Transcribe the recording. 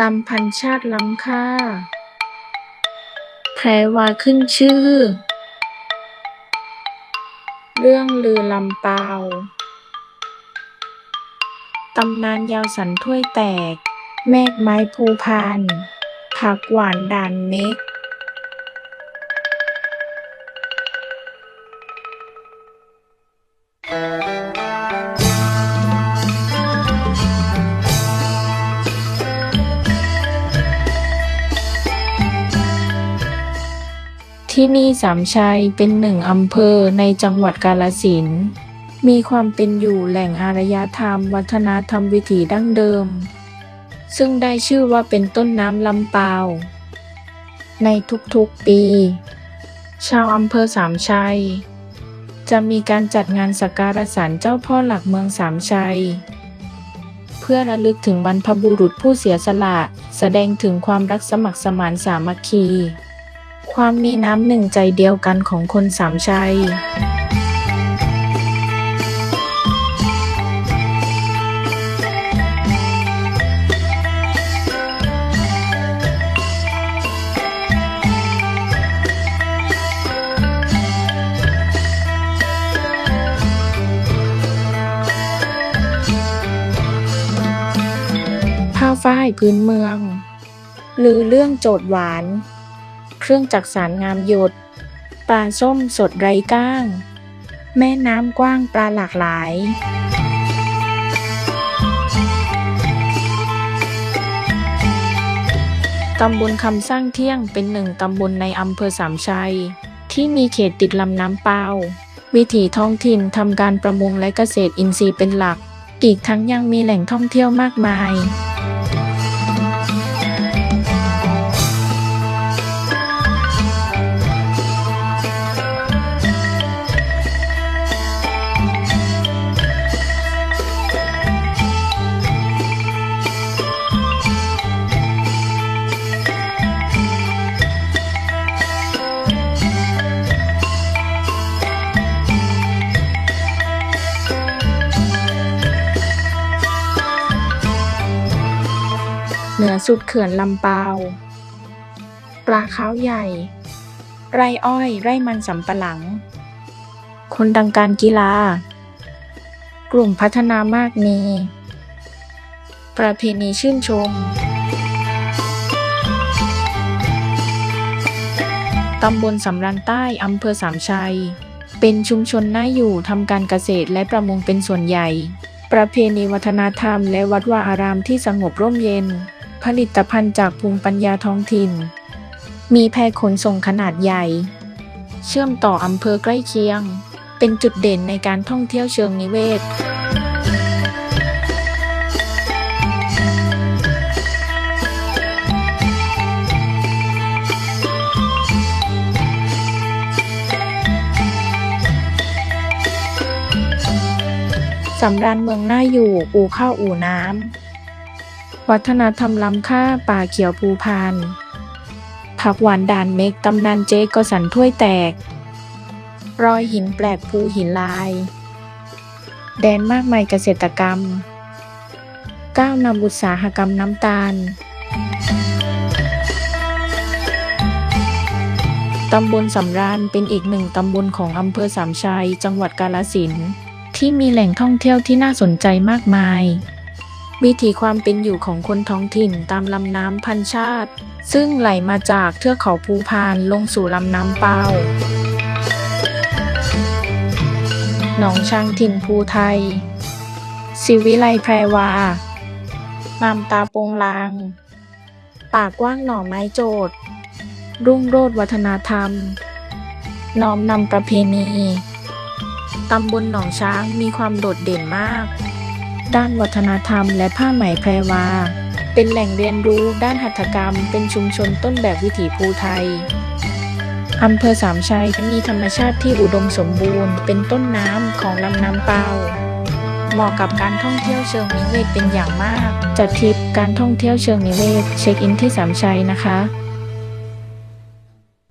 ลำพันชาติล้ำค่า แพรวาขึ้นชื่อ เรื่องลือลำเปาตำนานยาวสันถ้วยแตก แมกไม้ภูพานผักหวานด่านเม็ก ที่นี่สามชัยเป็นหนึ่งอำเภอในจังหวัดกาฬสินธุ์มีความเป็นอยู่แหล่งอารยธรรม วัฒนธรรมวิถีดั้งเดิม ซึ่งได้ชื่อว่าเป็นต้นน้ำลำปาวในทุกๆปี ชาวอำเภอสามชัย จะมีการจัดงานสักการะศาลเจ้าพ่อหลักเมืองสามชัย เพื่อระลึกถึงบรรพบุรุษผู้เสียสละ แสดงถึงความรักสมัครสมานสามัคคี ความมีน้ำหนึ่งใจเดียวกันของคนสามชัยผ้าฝ้ายพื้นเมือง หรือเรื่องโจทย์หวาน เครื่องจักสานงามหยด ปลาส้มสดไร้ก้าง แม่น้ำกว้างปลาหลากหลาย ตำบลคำสร้างเที่ยงเป็นหนึ่งตำบลในอำเภอสามชัย ที่มีเขตติดลำน้ำเปล่าวิถีท้องถิ่นทำการประมงและเกษตรอินทรีย์เป็นหลัก อีกทั้งยังมีแหล่งท่องเที่ยวมากมาย เหนือสุดเขื่อนลำปาวปลาขาวใหญ่ ไร่อ้อย ไร่มันสำปะหลัง คนดังการกีฬา กลุ่มพัฒนามากมี ประเพณีชื่นชม ตำบลสำรันใต้ อำเภอสามชัย เป็นชุมชนน่าอยู่ทำการเกษตรและประมงเป็นส่วนใหญ่ประเพณีวัฒนธรรมและวัดวาอารามที่สงบร่มเย็น ลิตภัณฑ์จากภูมิปัญญาท้องถิ่น มีแพขนส่งขนาดใหญ่ เชื่อมต่ออำเภอใกล้เคียง เป็นจุดเด่นในการท่องเที่ยวเชิงนิเวศสำราญเมืองน่าอยู่ อู่ข้าวอู่น้ำ วัฒนธรรมล้ำค่าป่าเขียวภูพาน ผักหวานด่านเมกตำนานเจ๊กสันถ้วยแตก รอยหินแปลกภูหินลาย แดนมากมายเกษตรกรรม ก้าวนำอุตสาหกรรมน้ำตาล ตำบลสำราญเป็นอีกหนึ่งตำบลของอำเภอสามชัย จังหวัดกาฬสินธุ์ที่มีแหล่งท่องเที่ยวที่น่าสนใจมากมาย วิถีความเป็นอยู่ของคนท้องถิ่นตามลำน้ำพันชาติ ซึ่งไหลมาจากเทือกเขาภูพานลงสู่ลำน้ำเปาหนองช้างถิ่นภูไทย ศิวิไลแพรวามามตาโปงลางป่ากว้างหน่อไม้โจดรุ่งโรจน์วัฒนธรรม น้อมนำประเพณี ตำบลหนองช้างมีความโดดเด่นมาก ด้านวัฒนธรรมและผ้าไหมแพรวา เป็นแหล่งเรียนรู้ด้านหัตถกรรม เป็นชุมชนต้นแบบวิถีภูไทยอำเภอสามชัยมีธรรมชาติที่อุดมสมบูรณ์ เป็นต้นน้ำของลำน้ำเปาเหมาะกับการท่องเที่ยวเชิงนิเวศเป็นอย่างมาก จัดทริปการท่องเที่ยวเชิงนิเวศเช็คอินที่สามชัยนะคะ